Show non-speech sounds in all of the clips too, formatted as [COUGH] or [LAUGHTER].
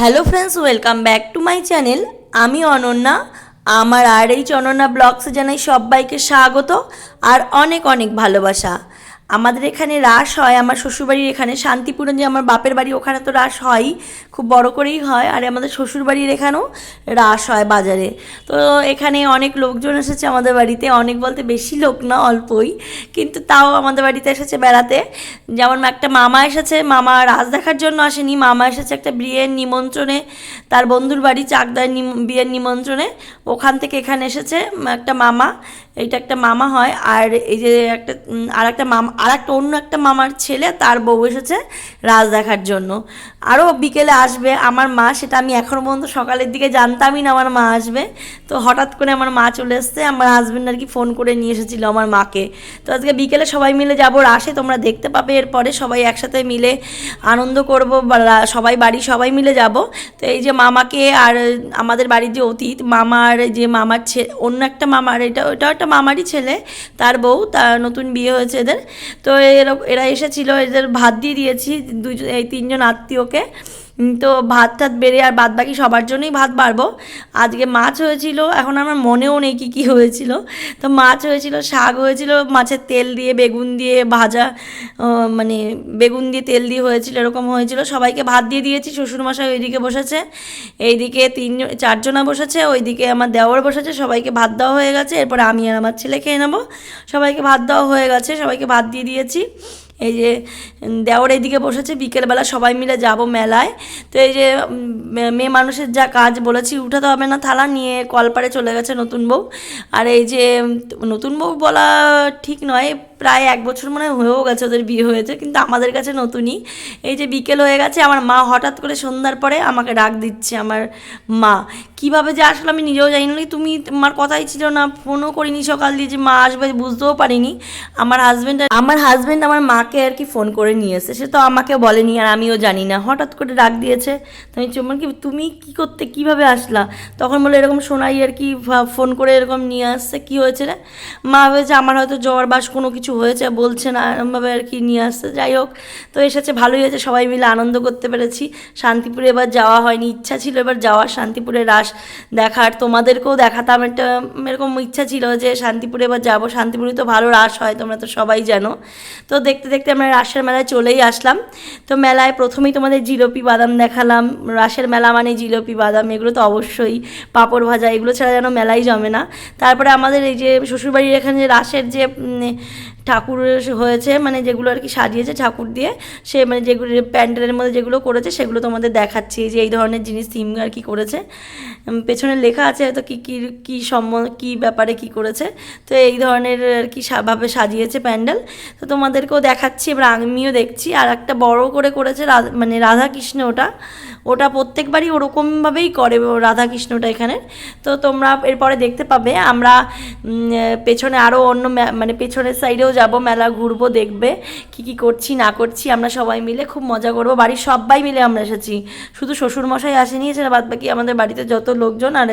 Hello friends, welcome back to my channel. আমি অনন্যা। আমার আর H Ananya ব্লগসে জানাই সবাইকে স্বাগত আর অনেক অনেক ভালোবাসা। আমাদের এখানে রাস হয়, আমার শ্বশুরবাড়ির এখানে শান্তিপুরে যে আমার বাপের বাড়ি ওখানে তো রাস হয়ই খুব বড় করেই হয়, আর আমাদের শ্বশুরবাড়ির এখানেও রাস হয় বাজারে। তো এখানে অনেক লোকজন এসেছে আমাদের বাড়িতে, অনেক বলতে বেশি লোক না, অল্পই, কিন্তু তাও আমাদের বাড়িতে এসেছে বেড়াতে। যেমন একটা মামা এসেছে, মামা রাজ দেখার জন্য আসেনি, মামা এসেছে একটা বিয়ের নিমন্ত্রণে, তার বন্ধুর বাড়ি চাকদার বিয়ের নিমন্ত্রণে, ওখান থেকে এখানে এসেছে একটা মামা, এইটা একটা মামা হয়, আর এই যে একটা আর একটা মামা আর একটা অন্য একটা মামার ছেলে, তার বউ এসেছে রাজ দেখার জন্য। আরও বিকেলে আসবে আমার মা, সেটা আমি এখনও পর্যন্ত সকালের দিকে জানতামই না আমার মা আসবে। তো হঠাৎ করে আমার মা চলে এসছে, আমার হাজব্যান্ড আর কি ফোন করে নিয়ে এসেছিল আমার মাকে। তো আজকে বিকেলে সবাই মিলে যাব রাসে তোমরা দেখতে পাবে, এরপরে সবাই একসাথে মিলে আনন্দ করব সবাই বাড়ি সবাই মিলে যাব। তো এই যে মামাকে আর আমাদের বাড়ির যে অতীত মামার যে মামার ছে, অন্য একটা মামার, এটা ওটা একটা মামারই ছেলে, তার বউ, তার নতুন বিয়ে হয়েছে এদের। তো এরা এরা এসেছিল এদের ভাত দিয়ে দিয়েছি দুজন এই তিনজন আত্মীয়কে। তো ভাত টাত বেড়ে আর বাদ বাকি সবার জন্যই ভাত বাড়বো। আজকে মাছ হয়েছিল, এখন আমার মনেও নেই কী কী হয়েছিল। তো মাছ হয়েছিল, শাক হয়েছিল, মাছের তেল দিয়ে বেগুন দিয়ে ভাজা মানে বেগুন দিয়ে তেল দিয়ে হয়েছিল, এরকম হয়েছিল। সবাইকে ভাত দিয়ে দিয়েছি, শ্বশুরমশাই ওইদিকে বসেছে। এইদিকে তিন, চারজনা বসেছে, ওইদিকে আমার দেওয়ার বসেছে, সবাইকে ভাত দেওয়া হয়ে গেছে। এরপর আমি আর আমার ছেলে খেয়ে নেব। সবাইকে ভাত দেওয়া হয়ে গেছে, সবাইকে ভাত দিয়ে দিয়েছি। এই যে দেওয়ার এইদিকে বসেছে, বিকেলবেলা সবাই মিলে যাব মেলায়। তো এই যে মেয়ে মানুষের যা কাজ বলেছি, উঠাতে হবে না থালা, নিয়ে কলপারে চলে গেছে নতুন বউ। আর এই যে নতুন বউ বলা ঠিক নয় প্রায় এক বছর মনে হয় হয়েও গেছে ওদের বিয়ে হয়েছে, কিন্তু আমাদের কাছে নতুনই। এই যে বিকেল হয়ে গেছে, আমার মা হঠাৎ করে সন্ধ্যার পরে আমাকে ডাক দিচ্ছে, আমার মা। কীভাবে যে আসলে আমি নিজেও জানি না তুমি তোমার কথাই ছিল না, ফোনও করিনি সকাল দিয়ে যে মা আসবে বুঝতেও পারিনি। আমার হাজব্যান্ড আমার হাজব্যান্ড আমার মাকে আর কি ফোন করে নিয়ে এসে, সে তো আমাকে বলেনি আর আমিও জানি না। হঠাৎ করে ডাক দিয়েছে আমি চুম্বন কি, তুমি কি করতে, কীভাবে আসলা? তখন বলে এরকম শোনাই আর কি ফোন করে এরকম নিয়ে আসছে, কি হয়েছে রে? মা ভেবেছে আমার হয়তো জ্বর, বাস কোনো কিছু হয়েছে, বলছে না, এরমভাবে আর কি নিয়ে আসছে। যাই হোক, তো এসেছে ভালোই হয়েছে, সবাই মিলে আনন্দ করতে পেরেছি। শান্তিপুরে এবার যাওয়া হয়নি, ইচ্ছা ছিল এবার যাওয়ার শান্তিপুরে রাস দেখার। তোমাদেরকেও দেখাতাম, একটা এরকম ইচ্ছা ছিল যে শান্তিপুরে এবার যাব। শান্তিপুরে তো ভালো রাস হয়, তোমরা তো সবাই জানো। তো দেখতে দেখতে আমরা রাসের মেলায় চলেই আসলাম। তো মেলায় প্রথমেই তোমাদের জিলোপি বাদাম দেখালাম। রাসের মেলা মানে জিলোপি বাদাম, এগুলো তো অবশ্যই। পাঁপড় ভাজা, এগুলো ছাড়া যেন মেলাই জমে না। তারপরে আমাদের এই যে শ্বশুরবাড়ির এখানে যে রাসের যে ঠাকুর হয়েছে মানে যেগুলো আর কি সাজিয়েছে ঠাকুর দিয়ে, সে মানে যেগুলো প্যান্ডেলের মধ্যে যেগুলো করেছে সেগুলো তোমাদের দেখাচ্ছি। যে এই ধরনের জিনিস থিম আর কি করেছে। পেছনে লেখা আছে হয়তো কী কী কী সম্বন্ধ কী ব্যাপারে কি করেছে। তো এই ধরনের আর কি ভাবে সাজিয়েছে প্যান্ডেল। তো তোমাদেরকেও দেখাচ্ছি, এবার আমিও দেখছি। আর একটা বড় করে করেছে মানে রাধা কৃষ্ণ ওটা। ওটা প্রত্যেকবারই ওরকমভাবেই করে রাধা কৃষ্ণটা এখানে। তো তোমরা এরপরে দেখতে পাবে। আমরা পেছনে আরও অন্য মানে পেছনের সাইডেও যাব, মেলা ঘুরবো, দেখবে কি কি করছি, না করছি, আমরা সবাই মিলে খুব মজা করব। বাড়ির সবাই মিলে আমরা এসেছি। শুধু শ্বশুরমশাই আসেনি এছাড়া বাদ বাকি আমাদের বাড়িতে যত লোকজন আর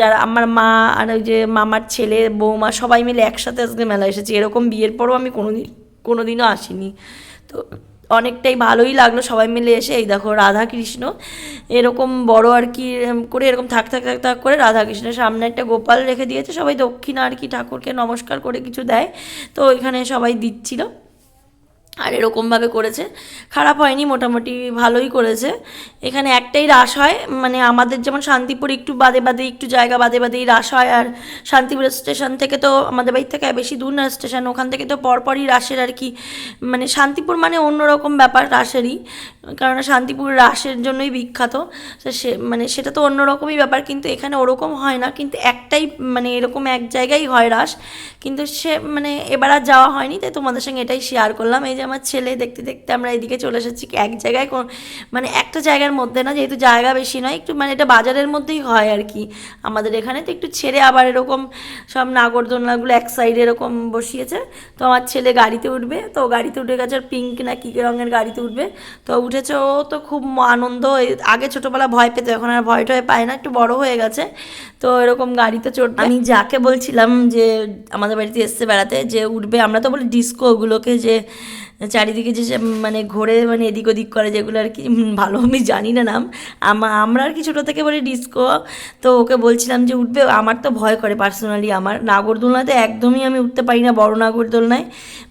যারা আমার মা আর ওই যে মামার ছেলে, বৌমা সবাই মিলে একসাথে আজকে মেলা এসেছি। এরকম বিয়ের পরও আমি কোনোদিন, কোনোদিনও আসিনি। তো অনেকটাই ভালোই লাগল সবাই মিলে এসে। এই দেখো রাধা কৃষ্ণ এরকম বড় আর কি করে এরকম থাক থাক থাক থাক করে রাধা কৃষ্ণের সামনে একটা গোপাল রেখে দিয়েছে। সবাই দক্ষিণা আর কি ঠাকুরকে নমস্কার করে কিছু দেয়। তো ওইখানে সবাই দিচ্ছিল। আর এরকমভাবে করেছে। খারাপ হয়নি, মোটামুটি ভালোই করেছে। এখানে একটাই রাস হয় মানে আমাদের যেমন শান্তিপুর একটু বাদে বাদে, একটু জায়গা বাদে বাদেই রাস হয়। আর শান্তিপুর স্টেশন থেকে তো আমাদের বাড়ি থেকে বেশি দূর না স্টেশন, ওখান থেকে তো পরপরই রাসের আর কি মানে শান্তিপুর মানে অন্যরকম ব্যাপার রাসেরই কারণ শান্তিপুর রাসের জন্যই বিখ্যাত। সে মানে সেটা তো অন্যরকমই ব্যাপার, কিন্তু এখানে ওরকম হয় না, কিন্তু একটাই মানে এরকম এক জায়গায় হয় রাস কিন্তু সে মানে এবার আর যাওয়া হয়নি, তাই তোমাদের সঙ্গে এটাই শেয়ার করলাম। এই যে আমার ছেলে দেখতে দেখতে আমরা এদিকে চলে এসেছি এক জায়গায় কোন- মানে একটা জায়গার মধ্যে না, যেহেতু জায়গা বেশি নয়, একটু মানে এটা বাজারের মধ্যেই হয় আর কি। আমাদের এখানে তো একটু ছেড়ে আবার এরকম সব নাগরদোলনাগুলো এক সাইডে এরকম বসিয়েছে। তো আমার ছেলে গাড়িতে উঠবে, তো গাড়িতে উঠে গেছে পিঙ্ক না কী রঙের গাড়িতে উঠবে। তো উঠেছে ও তো খুব আনন্দ আগে ছোটোবেলা ভয় পেতো, এখন আর ভয় টয় পায় না, একটু বড় হয়ে গেছে। তো এরকম গাড়িতে চড়বে আমি যাকে বলছিলাম যে আমাদের বাড়িতে এসছে বেড়াতে, যে উঠবে, আমরা তো বলি ডিস্কো ওগুলোকে যে চারিদিকে যে মানে ঘোরে মানে এদিক ওদিক করে যেগুলো আর কি ভালো আমি জানি না নাম। আমা- আমরা আর কি ছোটো থেকে বলি ডিস্কো, তো ওকে বলছিলাম যে উঠবে, আমার তো ভয় করে পার্সোনালি আমার নাগরদোলনাতে একদমই আমি উঠতে পারি না, বড় নাগরদোলনায়।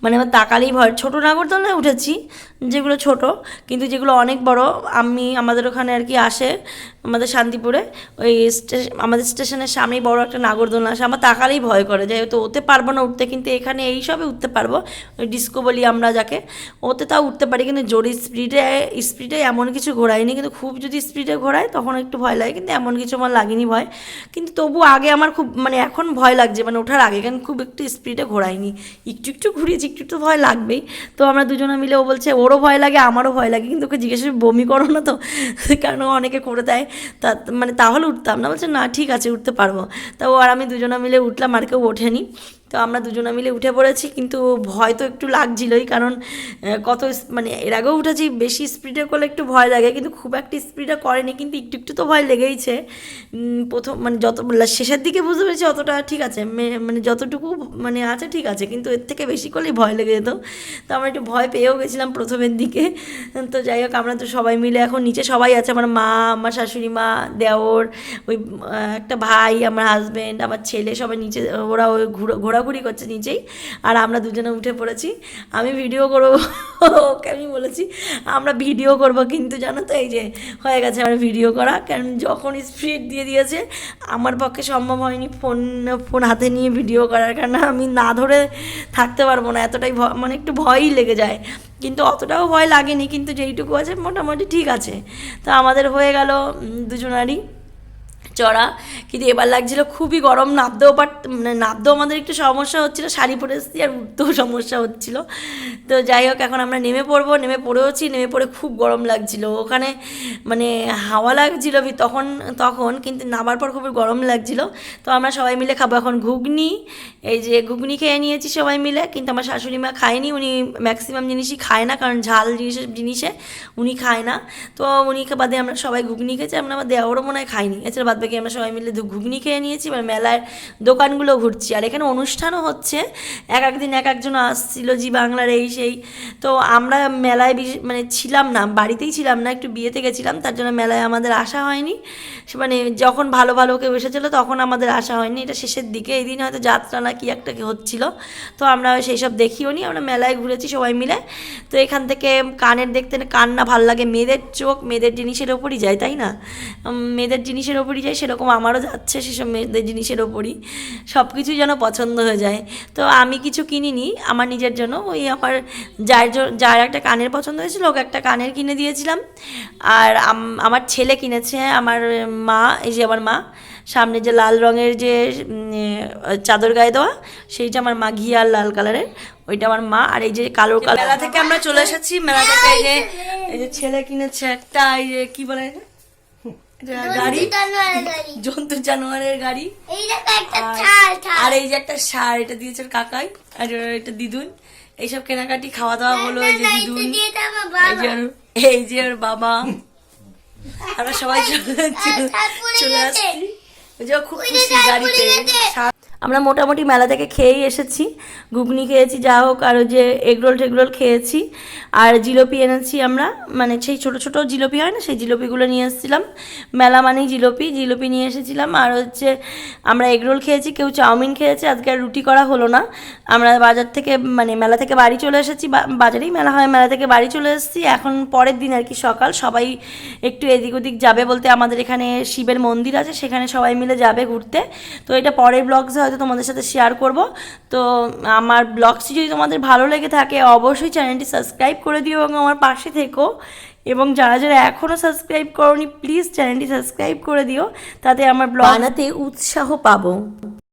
মানে আমার তাকালেই ভয়, ছোটো নাগরদোলনায় উঠেছি, যেগুলো ছোট, কিন্তু যেগুলো অনেক বড়, আমি, আমাদের ওখানে আর কি আসে, আমাদের শান্তিপুরে, ওই আমাদের স্টেশনের সামনেই বড় একটা নাগরদোলনা আসে, আমার তাকালেই ভয় করে যে তো ওতে পারব না উঠতে, কিন্তু এখানে এই সবে উঠতে পারব, ওই ডিস্কো বলি আমরা যাকে ওতে তাও উঠতে পারি, কিন্তু জোরে স্পিডে স্পিডে এমন কিছু ঘোরায়নি, কিন্তু খুব যদি স্পিডে ঘোরায় তখন একটু ভয় লাগে, কিন্তু এমন কিছু আমার লাগেনি ভয়। কিন্তু তবু আগে আমার খুব মানে এখন ভয় লাগছে মানে ওঠার আগে কারণ খুব একটু স্পিডে ঘোরায়নি। একটু একটু ঘুরিয়েছি একটু একটু ভয় লাগবেই। তো আমরা দুজনে মিলে ও বলছে, ওরও ভয় লাগে, আমারও ভয় লাগে। কিন্তু ওকে জিজ্ঞেস বমি করো না তো? [LAUGHS] কারণ অনেকে করে দেয়। তা মানে তাহলে উঠতাম না। বলছে, না, ঠিক আছে, উঠতে পারব। তা ও আর আমি দুজনে মিলে উঠলাম, আর কেউ ওঠেনি। তো আমরা দুজনে মিলে উঠে পড়েছি, কিন্তু ভয় তো একটু লাগছিলই, কারণ কত মানে এর আগেও উঠেছি, বেশি স্পিডে করলে একটু ভয় লাগে, কিন্তু খুব একটা স্পিডে করেনি, কিন্তু একটু একটু তো ভয় লেগেইছে। প্রথম মানে যত শেষের দিকে বুঝতে পেরেছি অতটা ঠিক আছে মানে যতটুকু মানে আছে ঠিক আছে, কিন্তু এর থেকে বেশি করলেই ভয় লেগে যেত। তো আমরা একটু ভয় পেয়েও গেছিলাম প্রথমের দিকে, [LAUGHS] তো যাই হোক, আমরা তো সবাই মিলে এখন নিচে সবাই আছে, আমার মা, আমার শাশুড়ি মা, দেওর, ওই একটা ভাই, আমার হাজব্যান্ড আমার ছেলে সবাই নিচে, ওরা ওই ঘুরো- ঘোরাঘুরি করছে নিচেই আর আমরা দুজনে উঠে পড়েছি। আমি ভিডিও করব, ওকে আমি বলেছি, আমরা ভিডিও করব কিন্তু জানো তো এই যে, হয়ে গেছে আমার ভিডিও করা। কারণ যখন স্পিড দিয়ে দিয়েছে, আমার পক্ষে সম্ভব হয়নি ফোন ফোন হাতে নিয়ে ভিডিও করার। কারণ আমি না ধরে থাকতে পারব না, এতটাই মানে একটু ভয়ই লেগে যায়। কিন্তু অতটাও ভয় লাগেনি, কিন্তু যেইটুকু আছে, মোটামুটি ঠিক আছে। তো আমাদের হয়ে গেল দুজনারই চড়া। কিন্তু এবার লাগছিল খুবই গরম নাবতেও পার মানে নাবতেও আমাদের একটু সমস্যা হচ্ছিল, শাড়ি পরে এসেছি আর উঠতেও [LAUGHS] সমস্যা হচ্ছিল। তো যাই হোক, এখন আমরা নেমে পড়ব, নেমে পড়েওছি, নেমে পড়ে খুব গরম লাগছিল। ওখানে মানে হাওয়া লাগছিল তখন তখন কিন্তু নামার পর খুবই গরম লাগছিল। তো আমরা সবাই মিলে খাব এখন ঘুগনি। এই যে ঘুগনি খেয়ে নিয়েছি সবাই মিলে, কিন্তু আমার শাশুড়ি মা খায়নি, উনি ম্যাক্সিমাম জিনিসই খায় না, কারণ ঝাল জিনিসের জিনিসে উনি খায় না। তো উনি বাদে আমরা সবাই ঘুগনি খেয়েছি, আমরা আমার দেওয়ারও মনে হয় খাইনি। এছাড়া বাদ বাকি আমরা সবাই মিলে ঘুগনি খেয়ে নিয়েছি, এবার মেলার দোকানগুলো ঘুরছি। আর এখানে অনুষ্ঠানও হচ্ছে, এক একদিন এক একজন আসছিল জি বাংলার এই সেই। তো আমরা মেলায় মানে ছিলাম না, বাড়িতেই ছিলাম না, একটু বিয়েতে গেছিলাম, তার জন্য মেলায় আমাদের আসা হয়নি। মানে যখন ভালো ভালো কেউ এসেছিল তখন আমাদের আসা হয়নি, এটা শেষের দিকে, এই দিন হয়তো যাত্রা না কি একটা হচ্ছিল। তো আমরা সেই সব দেখিও নি, আমরা মেলায় ঘুরেছি সবাই মিলে। তো এখান থেকে কানের দেখতে কান না ভালো লাগে, মেয়েদের চোখ, মেয়েদের জিনিসের ওপরই যায়, তাই না? মেয়েদের জিনিসের ওপরই যায় সেরকম আমারও যাচ্ছে সেসব মেয়েদের জিনিসের ওপরই। সব কিছুই যেন পছন্দ হয়ে যায়। তো আমি কিছু কিনিনি, আমার নিজের জন্য। ওই আমার যার যার একটা কানের পছন্দ হয়েছিল, ওকে একটা কানের কিনে দিয়েছিলাম। আর আমার ছেলে কিনেছে, আমার মা, এই যে আমার মা, সামনে যে লাল রঙের যে চাদর গায়ে দেওয়া, সেইটা আমার মা ঘি আর লাল কালারের। ওইটা আমার মা, আর এই যে কালো কালো মেলা থেকে আমরা চলে এসেছি মেলা থেকে এই যে ছেলে কিনেছে একটা, এই যে কি বলে গাড়ি? গাড়ি। জন্তু জানোয়ারের গাড়ি? আর- এই যে একটা সার এটা দিয়েছে কাকাই আর এটা দিদুন। এইসব কেনাকাটি খাওয়া দাওয়া হলো এই যে দিদুন। এই যে ওর- বাবা। আমরা সবাই চলে। আসছি। ওই যে খুব খুশি গাড়িতে। আমরা মোটামুটি মেলা থেকে খেয়েই এসেছি। ঘুগনি খেয়েছি, যা হোক, আর যে এগরোল টেগরোল খেয়েছি। আর জিলিপি এনেছি আমরা। মানে সেই ছোট ছোট জিলিপি হয় না, সেই জিলিপিগুলো নিয়ে এসেছিলাম। মেলা মানেই জিলিপি। জিলিপি নিয়ে এসেছিলাম। আর হচ্ছে আমরা এগরোল খেয়েছি, কেউ চাউমিন খেয়েছে। আজকে আর রুটি করা হলো না। আমরা বাজার থেকে মানে মেলা থেকে বাড়ি চলে এসেছি। বাজারেই মেলা হয়, মেলা থেকে বাড়ি চলে এসেছি। এখন পরের দিন আর কি সকাল। সবাই একটু এদিক ওদিক যাবে বলতে আমাদের এখানে শিবের মন্দির আছে। সেখানে সবাই মিলে যাবে ঘুরতে। তো এটা পরের ব্লগসে হয়তো তোমাদের সাথে শেয়ার করব। তো আমার ব্লগসটি যদি তোমাদের ভালো লেগে থাকে, অবশ্যই চ্যানেলটি সাবস্ক্রাইব করে দিও এবং আমার পাশে থেকো। এবং যারা যারা এখনও সাবস্ক্রাইব করনি প্লিজ চ্যানেলটি সাবস্ক্রাইব করে দিও, তাতে আমার ব্লগ বানাতে উৎসাহ পাবো।